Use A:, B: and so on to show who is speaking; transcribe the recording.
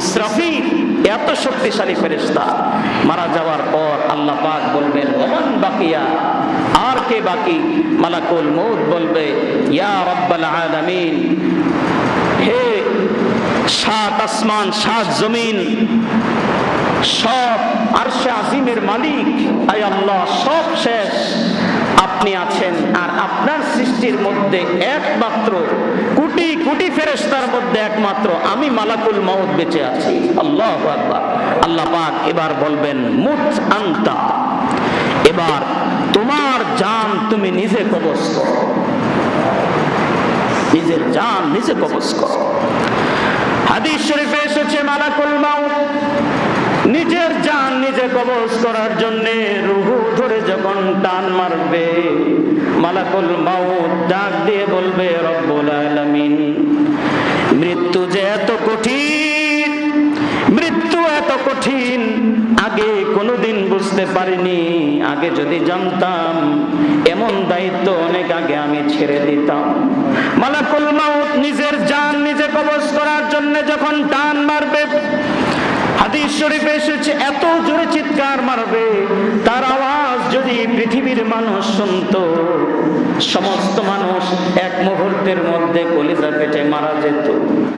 A: ইসরাফিল এত শক্তিশালী ফেরেশতা। মারা যাওয়ার পর আল্লাহ পাক বলবেন, ওমান বাকিয়া, আর কে বাকি? মালাকুল মউত বলবে, ইয়া রব্বাল আলামিন, হে সাত আসমান, সাত জমিন, সব আরশে আজিমের মালিক, আয় আল্লাহ, সব শেষ। আপনি আছেন আপনার সৃষ্টির মধ্যে একমাত্র কোটি কোটি ফেরেশতার মধ্যে একমাত্র আমি মালাকুল মাউত বেঁচে আছি। আল্লাহ আকবার। আল্লাহ পাক এবার বলবেন, মুত আন্তা। এবার তোমার জান তুমি নিজে কবজ নিজের জান নিজে কবজ করো। হাদিস শরীফে এসেছে মালাকুল মাউত। নিজের জান নিজে কবজ করার জন্য রুহু ধরে যখন টান মারবে মালাকুল মাউত ডাক দিয়ে বলবে, রব্বুল আলামিন, মৃত্যু যে এত কঠিন, মৃত্যু এত কঠিন, আগে কোনোদিন বুঝতে পারিনি। আগে যদি জানতাম, এমন দায়িত্ব অনেক আগে আমি ছেড়ে দিতাম। মালাকুল মাউত নিজের জান নিজে কবজ করার জন্য যখন টান মারবে, হাদিস শরীফে এসেছে, এত জোরে চিৎকার মারবে, তার আওয়াজ যদি পৃথিবীর মানুষ শুনতো সমস্ত মানুষ এক মুহূর্তের মধ্যে কলিজা পেটে মারা যেত।